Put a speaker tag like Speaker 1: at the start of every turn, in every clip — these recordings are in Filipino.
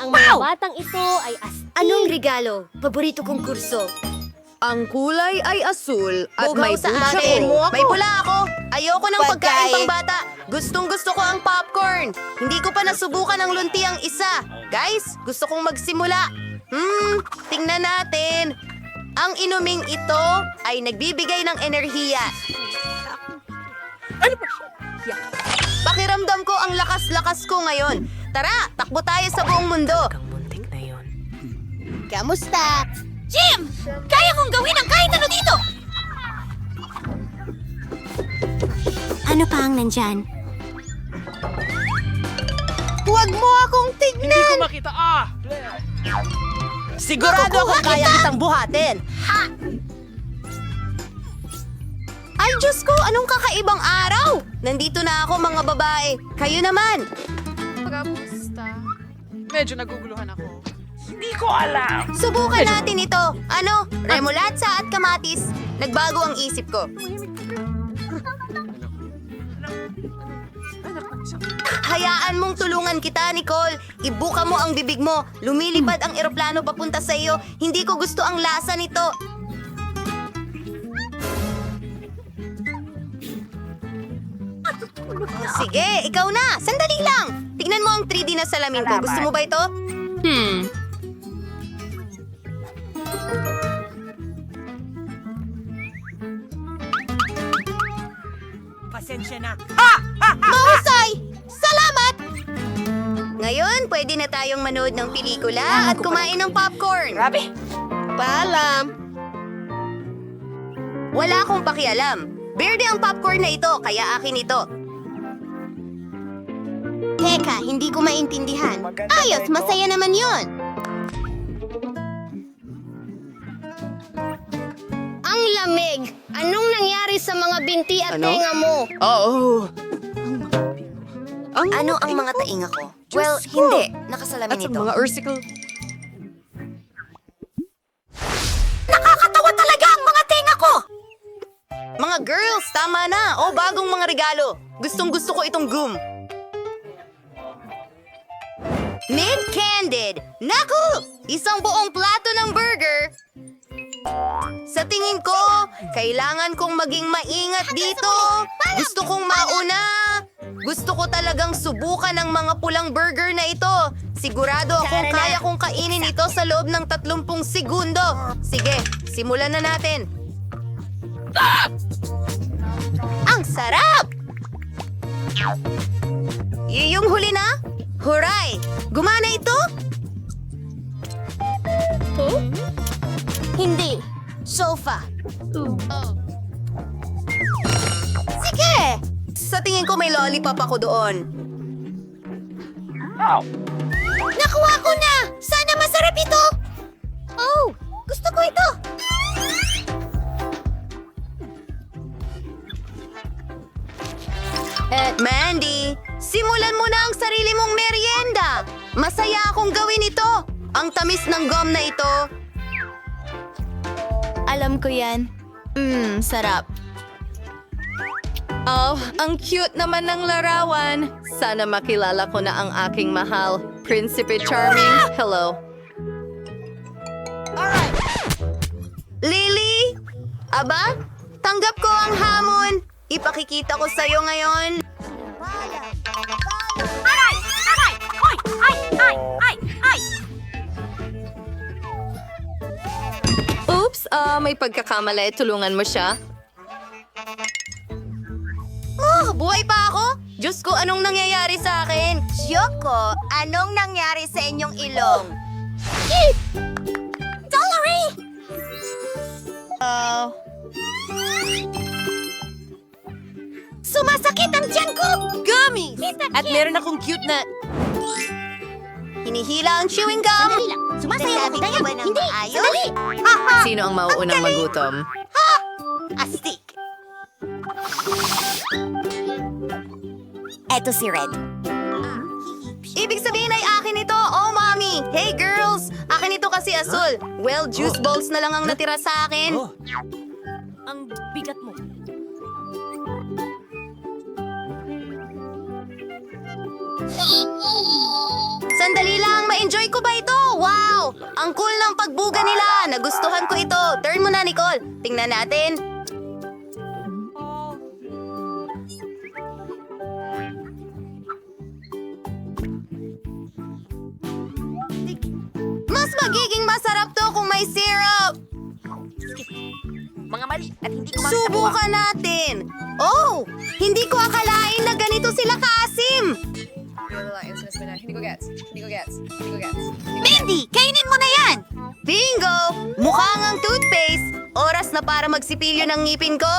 Speaker 1: Ang mga batang ito ay astig.
Speaker 2: Anong regalo? Paborito kong kurso.
Speaker 3: Ang kulay ay asul at
Speaker 2: Bugaw
Speaker 3: may
Speaker 2: sa akin.
Speaker 3: ko.
Speaker 4: May pula ako. Ayoko ng pagkain
Speaker 2: Pagkain.
Speaker 4: pang bata. Gustong gusto ko ang popcorn. Hindi ko pa nasubukan ang lunti ang isa. Guys, gusto kong magsimula. Hmm, tingnan natin. Ang inuming ito ay nagbibigay ng enerhiya. Pakiramdam ko ang lakas-lakas ko ngayon. Tara, takbo tayo sa buong mundo.
Speaker 2: Kamusta?
Speaker 5: Jim! Kaya kong gawin ang kahit ano dito!
Speaker 2: Ano pa ang nandyan?
Speaker 4: Huwag mo akong tignan.
Speaker 6: Hindi ko makita. Ah!
Speaker 4: Sigurado akong kaya kitang buhatin. Ay, Diyos ko! Anong kakaibang araw? Nandito na ako, mga babae. Kayo naman.
Speaker 7: Medyo naguguluhan ako.
Speaker 6: Hindi ko alam.
Speaker 4: Subukan natin ito. Ano? Remolatsa at kamatis. Nagbago ang isip ko. Hayaan mong tulungan kita, Nicole. Ibuka mo ang bibig mo. Lumilipad ang eroplano papunta sa iyo. Hindi ko gusto ang lasa nito. Sige, ikaw na. Sandali lang. Tignan mo ang 3D na salamin ko. Gusto mo ba ito?
Speaker 5: Hmm.
Speaker 4: Mahusay! Salamat! Ngayon, pwede na tayong manood ng pelikula at kumain ng popcorn. Grabe! Paalam! Wala akong pakialam. Berde ang popcorn na ito, kaya akin ito. Teka, hindi ko maintindihan. Ayos, masaya naman yon.
Speaker 2: Ang lamig! Anong nangyari sa mga binti at
Speaker 4: Ano?
Speaker 2: tenga mo?
Speaker 3: Oo.
Speaker 4: Ano ang mga tainga ko? Well, hindi. Nakasalamin
Speaker 3: At sa
Speaker 4: ito.
Speaker 3: mga ursicle.
Speaker 4: Nakakatawa talaga ang mga tenga ko! Mga girls, tama na. O, bagong mga regalo. Gustong gusto ko itong goom. Mid-candid. Naku! Isang buong plato ng burger. Sa tingin ko, kailangan kong maging maingat dito. Gusto kong mauna. Gusto ko talagang subukan ang mga pulang burger na ito. Sigurado akong kaya kong kainin ito sa loob ng 30 segundo. Sige, simulan na natin. Ang sarap! Y- yung huli na? Huray! Gumana ito?
Speaker 2: Hindi. Sofa.
Speaker 4: Sige! Sa tingin ko may lollipop ako doon.
Speaker 2: Nakuha ko na! Sana masarap ito! Oh, gusto ko ito!
Speaker 4: Eh, Mandy, simulan mo na ang sarili mong merienda. Masaya akong gawin ito. Ang tamis ng gum na ito.
Speaker 5: Alam ko yan. Mmm, sarap.
Speaker 3: Oh, ang cute naman ng larawan. Sana makilala ko na ang aking mahal. Prinsipe Charming, hello.
Speaker 4: Lily? Aba? Tanggap ko ang hamon. Ipakikita ko sa'yo ngayon.
Speaker 5: Aray! Aray! Hoy! Ay! Ay! Ay! Ay!
Speaker 3: Oops, ah, may pagkakamali. Tulungan mo siya.
Speaker 4: Oh, buhay pa ako? Diyos ko, anong nangyayari sa akin?
Speaker 2: Yoko, anong nangyari sa inyong ilong?
Speaker 5: Dolary!
Speaker 2: Sumasakit ang tiyan ko!
Speaker 4: Gummy!
Speaker 3: At meron akong cute na...
Speaker 4: Hinihila ang chewing gum.
Speaker 2: Dali lang. Sumasayaw ako, Dayan. Hindi,
Speaker 4: maayos?
Speaker 2: sandali.
Speaker 3: Sino ang mauunang magutom?
Speaker 2: Astig. Eto si Red.
Speaker 4: Ibig sabihin ay akin ito. Oh, mommy. Hey, girls. Akin ito kasi asul. Well, juice balls na lang ang natira sa akin.
Speaker 5: Ang bigat mo.
Speaker 4: Sandali lang, may Na-enjoy ko ba ito? Wow! Ang cool ng pagbuga nila! Nagustuhan ko ito. Turn mo na, Nicole. Tingnan natin. Mas magiging masarap to kung may syrup.
Speaker 5: Mga mali at hindi ko
Speaker 4: Subukan natin. Oh! Hindi ko akalain na
Speaker 2: Mindy, kainin mo na yan!
Speaker 4: Bingo! Mukha ngang toothpaste. Oras na para magsipilyo ng ngipin ko.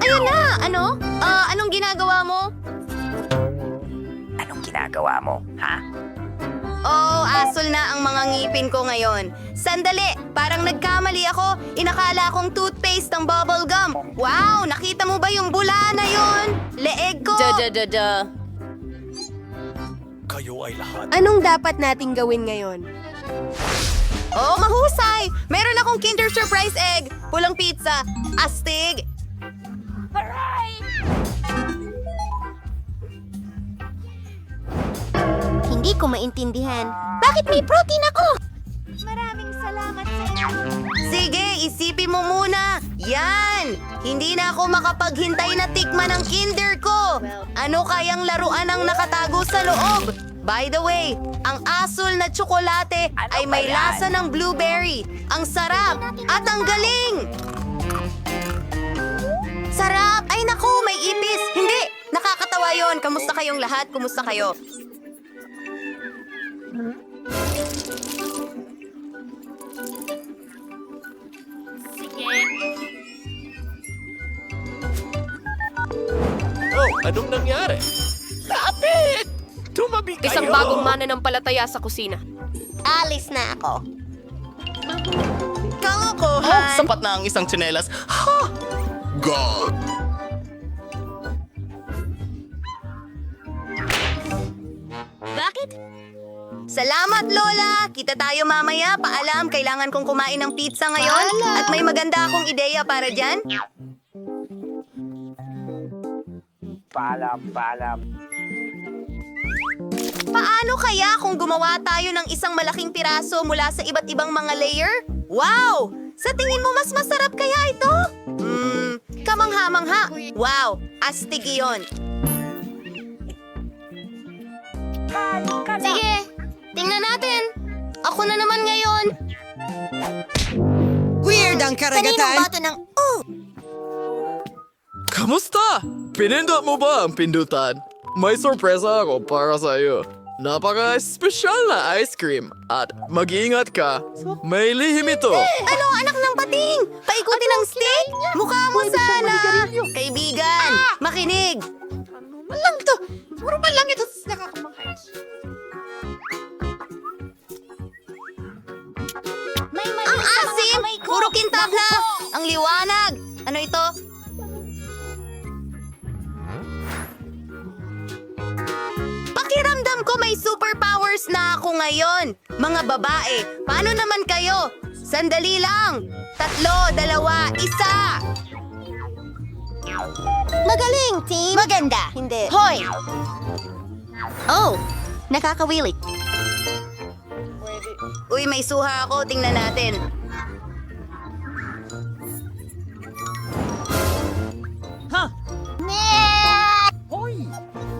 Speaker 4: Ayun na! Ano? Ah, anong ginagawa mo?
Speaker 6: Anong ginagawa mo, ha?
Speaker 4: Oh, asol na ang mga ngipin ko ngayon. Sandali, parang nagkamali ako. Inakala kong toothpaste ang bubble gum. Wow, nakita mo ba yung bula na yon? Leeg ko!
Speaker 3: Da da da da.
Speaker 6: Kayo ay lahat.
Speaker 1: Anong dapat nating gawin ngayon?
Speaker 4: Oh, mahusay! Meron akong Kinder Surprise Egg, pulang pizza, astig.
Speaker 2: Hindi ko maintindihan. Bakit may protein ako? Maraming salamat sa inyo.
Speaker 4: Sige, isipin mo muna. Yan! Hindi na ako makapaghintay na tikman ang Kinder ko. Ano kayang laruan ang nakatago sa loob? By the way, ang asul na tsokolate ay may lasa ng blueberry. Ang sarap at ang galing! Sarap! Ay naku, may ipis! Hindi! Nakakatawa yon. Kamusta kayong lahat? Kumusta kayo?
Speaker 8: Oh, anong nangyari? Lapit! Tumabi kayo!
Speaker 1: Isang bagong mananampalataya sa kusina.
Speaker 2: Alis na ako.
Speaker 8: Oh, sapat na ang isang tsinelas. Ha! God!
Speaker 4: Salamat, Lola! Kita tayo mamaya. Paalam, kailangan kong kumain ng pizza ngayon. At may maganda akong ideya para dyan.
Speaker 6: Paalam, paalam.
Speaker 4: Paano kaya kung gumawa tayo ng isang malaking piraso mula sa iba't ibang mga layer? Wow! Sa tingin mo mas masarap kaya ito? Hmm, kamangha-mangha. Wow, astig iyon.
Speaker 2: Sige, tingnan natin. Ako na naman ngayon.
Speaker 9: Weird ang
Speaker 2: Kaninong
Speaker 9: karagatan.
Speaker 2: bato ng... Oh!
Speaker 8: Kamusta? Pinindot mo ba ang pindutan? May sorpresa ako para sa iyo. Napaka-espesyal na ice cream. At mag-iingat ka, may lihim ito.
Speaker 4: Ano, anak ng pating? Paikutin ng stick? Mukha mo sana. Kaibigan, makinig.
Speaker 7: Normal lang to. Normal lang ito.
Speaker 2: Sa mga
Speaker 4: asim! Puro kintab na! Ang liwanag! Ano ito? Pakiramdam ko may superpowers na ako ngayon. Mga babae, paano naman kayo? Sandali lang! Tatlo, dalawa, isa!
Speaker 2: Magaling, team. Maganda. Hindi. Hoy! Oh, nakakawilik.
Speaker 4: Uy, may suha ako. Tingnan natin.
Speaker 2: Net!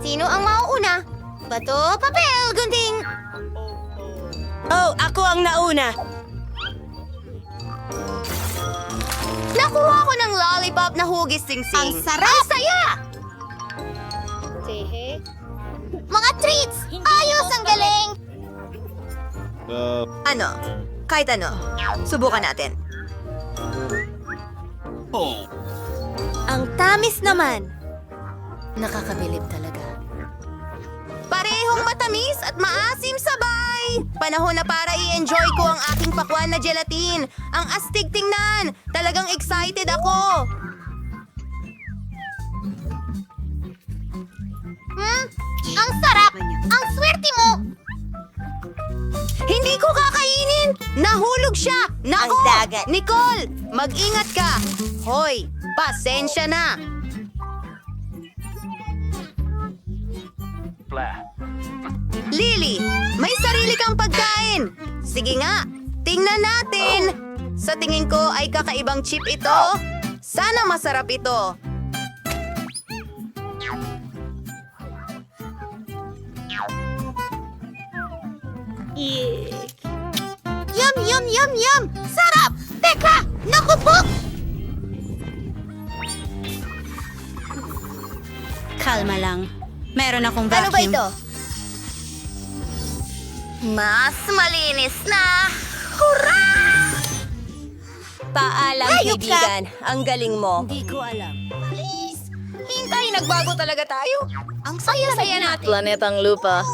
Speaker 2: Sino ang mauuna? Bato, papel, gunting.
Speaker 1: Oh, ako ang nauna.
Speaker 4: Nakuha ko ng lollipop na hugis sing-sing.
Speaker 2: Ang sarap! Ang saya! Mga treats! Ayos ang galing!
Speaker 4: Ano? Kahit ano. Subukan natin.
Speaker 2: Ang tamis naman.
Speaker 4: Nakakabilib talaga. Parehong matamis at maasim sabay! Panahon na para i-enjoy ko ang aking pakwan na gelatin. Ang astig tingnan! Talagang excited ako!
Speaker 2: Hmm? Ang
Speaker 4: Nako!
Speaker 2: Ang dagat.
Speaker 4: Nicole! Mag-ingat ka! Hoy! Pasensya na! Lily, may sarili kang pagkain. Sige nga, tingnan natin. Sa tingin ko ay kakaibang chip ito. Sana masarap ito.
Speaker 2: Yum, yum, yum, yum! Sarap! Teka! Naku po!
Speaker 5: Kalma lang. Meron akong
Speaker 2: Ano ba
Speaker 5: vacuum.
Speaker 2: ito?
Speaker 4: Mas malinis na.
Speaker 1: Paalam,
Speaker 2: Hayop ka!
Speaker 1: kaibigan. Ang galing mo.
Speaker 5: Hindi ko alam.
Speaker 2: Please!
Speaker 1: Hintay, nagbago talaga tayo.
Speaker 2: Ang saya-saya natin.
Speaker 3: Planetang lupa.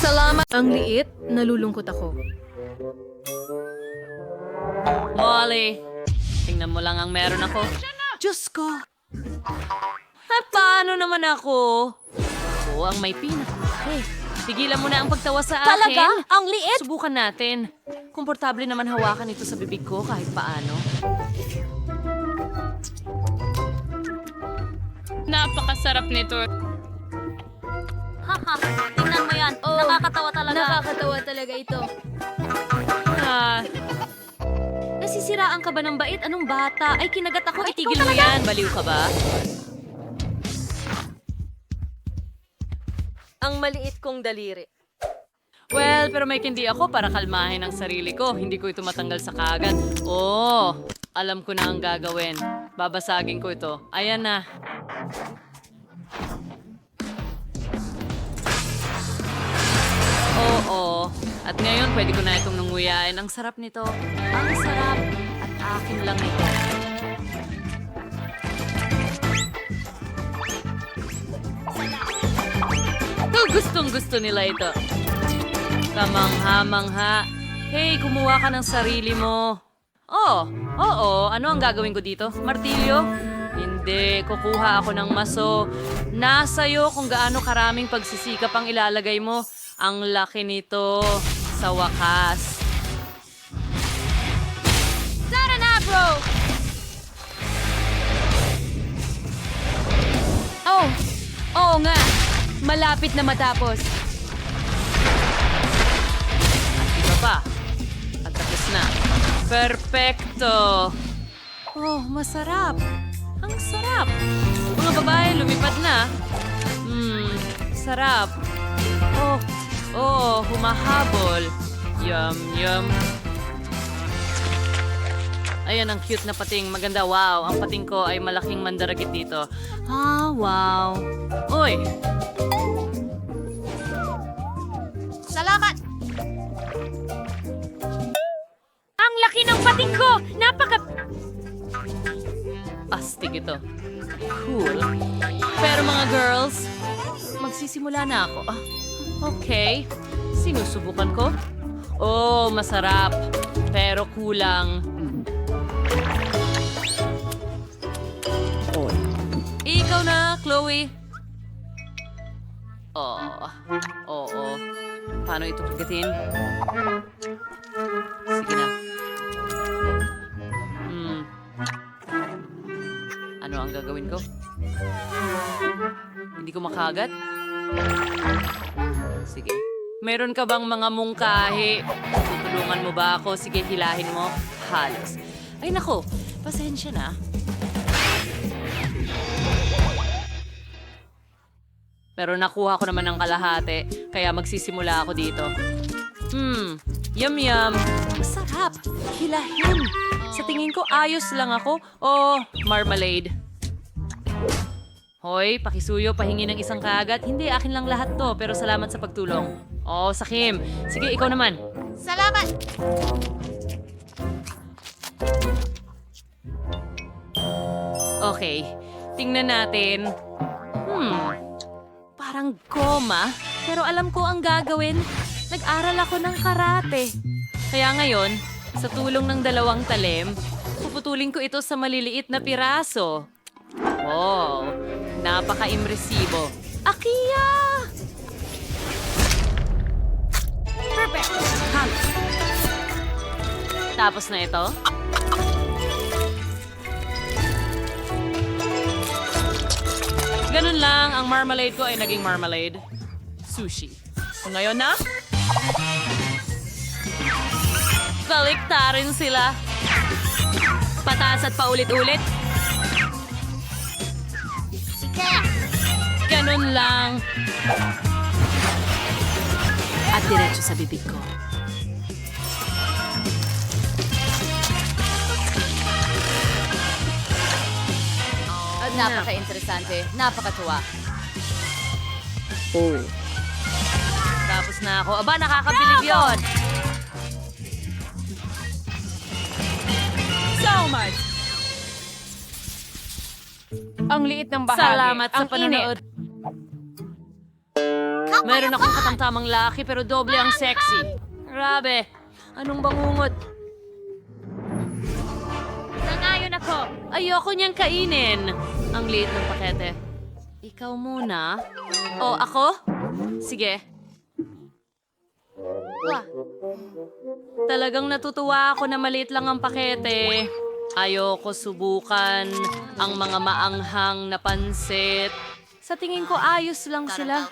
Speaker 3: Salamat.
Speaker 9: Ang liit, nalulungkot ako. Molly, tingnan mo lang ang meron ako. Diyos ko! Ay, paano naman ako? Ako ang may pina. Hey, tigilan mo na ang pagtawa sa akin.
Speaker 5: Talaga? Ang liit?
Speaker 9: Subukan natin. Komportable naman hawakan ito sa bibig ko kahit paano. Napakasarap nito.
Speaker 5: Tingnan mo yan. Nakakatawa talaga.
Speaker 9: Nakakatawa talaga ito. Ah, nasisiraan ka ba ng bait? Anong bata? Ay, kinagat ako. Itigil mo yan. Baliw ka ba?
Speaker 1: Ang maliit kong daliri.
Speaker 9: Well, pero may kindi ako para kalmahin ang sarili ko. Hindi ko ito matanggal sa kaagad. Oh, alam ko na ang gagawin. Babasagin ko ito. Ayan na. Oo. At ngayon, pwede ko na itong nunguyain. Ang sarap nito. Ang sarap. At akin lang ito. Oh, gustong gusto nila ito. Kamangha-mangha. Hey, kumuha ka ng sarili mo. Oh, oo. Ano ang gagawin ko dito? Martilyo? Hindi. Kukuha ako ng maso. Nasa'yo kung gaano karaming pagsisikap ang ilalagay mo. Ang laki nito. Sa wakas. Tara na, bro!
Speaker 5: Oh, oo nga. Malapit na matapos.
Speaker 9: Iba pa. At tapos na. Perfecto! Oh, masarap. Ang sarap. Mga babae, lumipad na. Hmm, sarap. Oh, oh, humahabol. Yum, yum. Ayan, ang cute na pating. Maganda, wow. Ang pating ko ay malaking mandaragit dito. Ah, wow. Uy,
Speaker 2: Salamat!
Speaker 5: Ang laki ng pating ko! Napaka...
Speaker 9: astig ito. Cool. Pero mga girls, magsisimula na ako. Ah, okay. Sinusubukan ko. Oh, masarap. Pero kulang. Ikaw na, Chloe. Oh, oo. Paano ito kagatin? Sige na. Hmm. Ano ang gagawin ko? Hindi ko makagat? Sige. Meron ka bang mga mungkahi? Tutulungan mo ba ako? Sige, hilahin mo. Halos. Ay nako, pasensya na. Pero nakuha ko naman ng kalahati, kaya magsisimula ako dito. Hmm, yum yum. Masarap. Hilahin. Sa tingin ko, ayos lang ako. Oh, marmalade. Hoy, pakisuyo, pahingi ng isang kagat. Hindi, akin lang lahat to, pero salamat sa pagtulong. Oh, Sakim. Sige, ikaw naman.
Speaker 2: Salamat!
Speaker 9: Okay, tingnan natin. Hmm, parang goma, pero alam ko ang gagawin. Nag-aral ako ng karate. Kaya ngayon, sa tulong ng dalawang talim, puputulin ko ito sa maliliit na piraso. Wow, napaka-impresibo. Akiya! Perfect! Halos. Tapos na ito. Ganun lang, ang marmalade ko ay naging marmalade. Sushi. So ngayon na? Baliktarin sila. Pataas at paulit-ulit. Ganun lang. At diretso sa bibig ko.
Speaker 3: At napaka-interesante. Napakatuwa.
Speaker 9: Tapos na ako. Aba, nakakabilib yon. So much.
Speaker 5: Ang liit ng bahagi.
Speaker 9: Salamat sa
Speaker 5: Ang
Speaker 9: panonood. Meron akong katamtamang laki pero doble ang sexy. Grabe. Anong bangungot? Nangayon ako. Ayoko niyang kainin. Ang liit ng pakete. Ikaw muna. O, ako? Sige. Talagang natutuwa ako na maliit lang ang pakete. Ayoko subukan ang mga maanghang na pansit. Sa tingin ko ayos lang sila.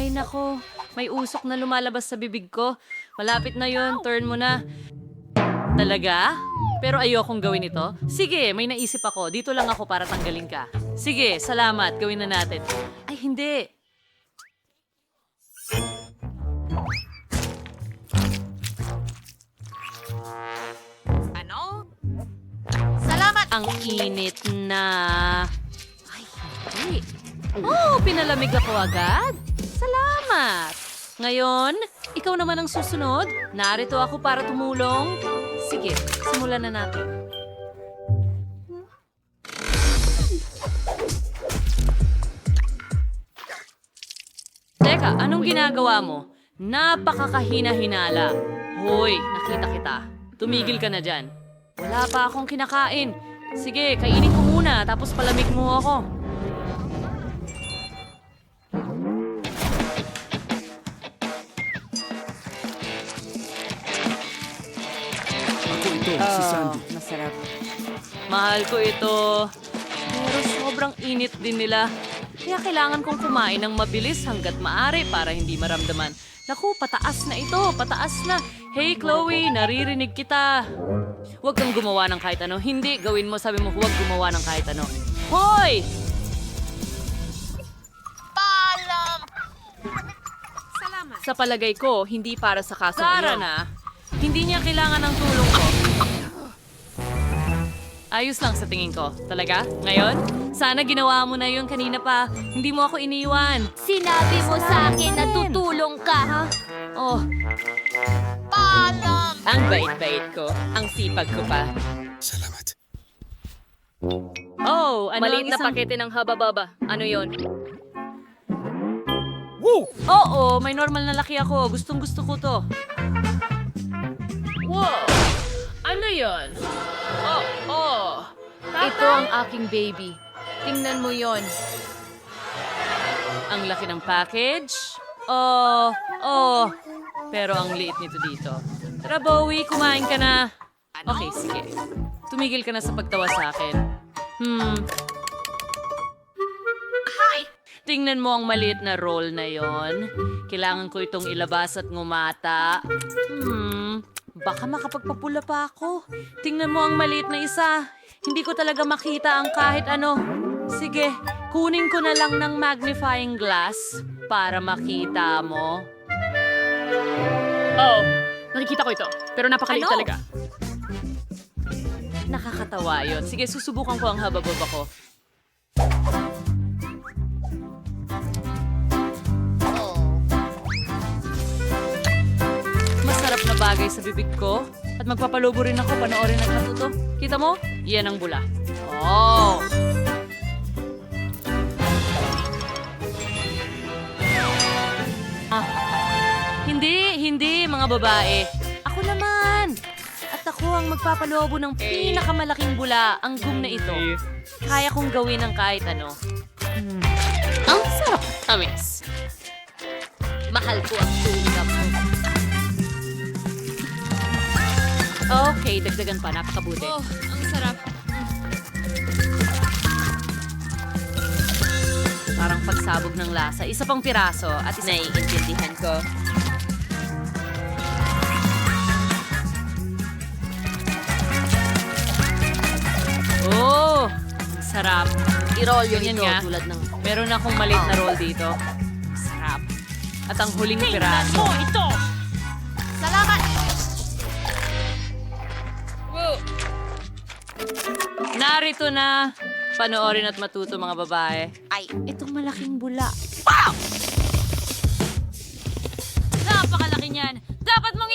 Speaker 9: Ay nako, may usok na lumalabas sa bibig ko. Malapit na yon, turn mo na. Talaga? Pero ayokong gawin ito. Sige, may naisip ako. Dito lang ako para tanggalin ka. Sige, salamat. Gawin na natin. Ay, hindi.
Speaker 2: Salamat!
Speaker 9: Ang init na... Ay, hindi. Oh, pinalamig ako agad. Salamat. Ngayon, ikaw naman ang susunod. Narito ako para tumulong. Sige, simulan na natin. Teka, anong ginagawa mo? Napakakahina-hinala. Hoy, nakita kita. Tumigil ka na dyan. Wala pa akong kinakain. Sige, kainin ko muna, tapos palamig mo ako.
Speaker 3: Masarap.
Speaker 9: Mahal ko ito. Pero sobrang init din nila. Kaya kailangan kong kumain ng mabilis hanggat maari para hindi maramdaman. Naku, pataas na ito, pataas na. Hey Chloe, naririnig kita. Huwag kang gumawa ng kahit ano. Hindi, gawin mo, sabi mo, huwag gumawa ng kahit ano. Hoy!
Speaker 5: Sa palagay ko, hindi para sa kaso
Speaker 9: Sara na. Hindi niya kailangan ng tulong. Ayos lang sa tingin ko. Talaga? Ngayon? Sana ginawa mo na yun kanina pa. Hindi mo ako iniwan.
Speaker 2: Sinabi mo sa akin na tutulong ka, ha?
Speaker 9: Oh,
Speaker 2: Paalam!
Speaker 9: ang bait-bait ko. Ang sipag ko pa.
Speaker 10: Salamat.
Speaker 9: Oh, ano
Speaker 5: Maliit
Speaker 9: ang
Speaker 5: na
Speaker 9: isang...
Speaker 5: pakete ng haba-baba. Ano yon?
Speaker 9: Oo, may normal na laki ako. Gustong gusto ko to.
Speaker 5: Wow! Ano yon? Oh, oh.
Speaker 3: Ito ang aking baby. Tingnan mo yon.
Speaker 9: Ang laki ng package. Oh, oh. Pero ang liit nito dito. Tara, Bowie, kumain ka na. Okay, sige. Tumigil ka na sa pagtawa sa akin. Hmm. Tingnan mo ang maliit na roll na yon. Kailangan ko itong ilabas at ngumata. Hmm. Baka makapagpapula pa ako. Tingnan mo ang maliit na isa. Hindi ko talaga makita ang kahit ano. Sige, kunin ko na lang ng magnifying glass para makita mo.
Speaker 5: Oh, nakikita ko ito. Pero napakaliit
Speaker 9: Ano?
Speaker 5: talaga.
Speaker 9: Nakakatawa yun. Sige, susubukan ko ang habababa ko. Bagay sa bibig ko. At magpapalubo rin ako panoorin ang natuto. Kita mo? Yan ang bula. Oh! Ah. Hindi, hindi, mga babae. Ako naman. At ako ang magpapalobo ng pinakamalaking bula, ang gum na ito. Kaya kong gawin ng kahit ano. Hmm. Ang sarap, tamis. Mahal ko ang tulap mo. Okay, dagdagan pa. Napakabuti. Oh, ang sarap. Parang pagsabog ng lasa. Isa pang piraso at isa naiintindihan ko. Oh! Sarap.
Speaker 4: I-roll yun
Speaker 9: Ganyan
Speaker 4: ito
Speaker 9: nga.
Speaker 4: tulad ng...
Speaker 9: Meron akong maliit na roll dito. Sarap. At ang huling
Speaker 5: Tingnan
Speaker 9: piraso.
Speaker 5: mo ito!
Speaker 9: Narito na. Panoorin at matuto mga babae.
Speaker 2: Ay.
Speaker 9: Itong malaking bula. Wow! Napakalaki niyan. Dapat mong.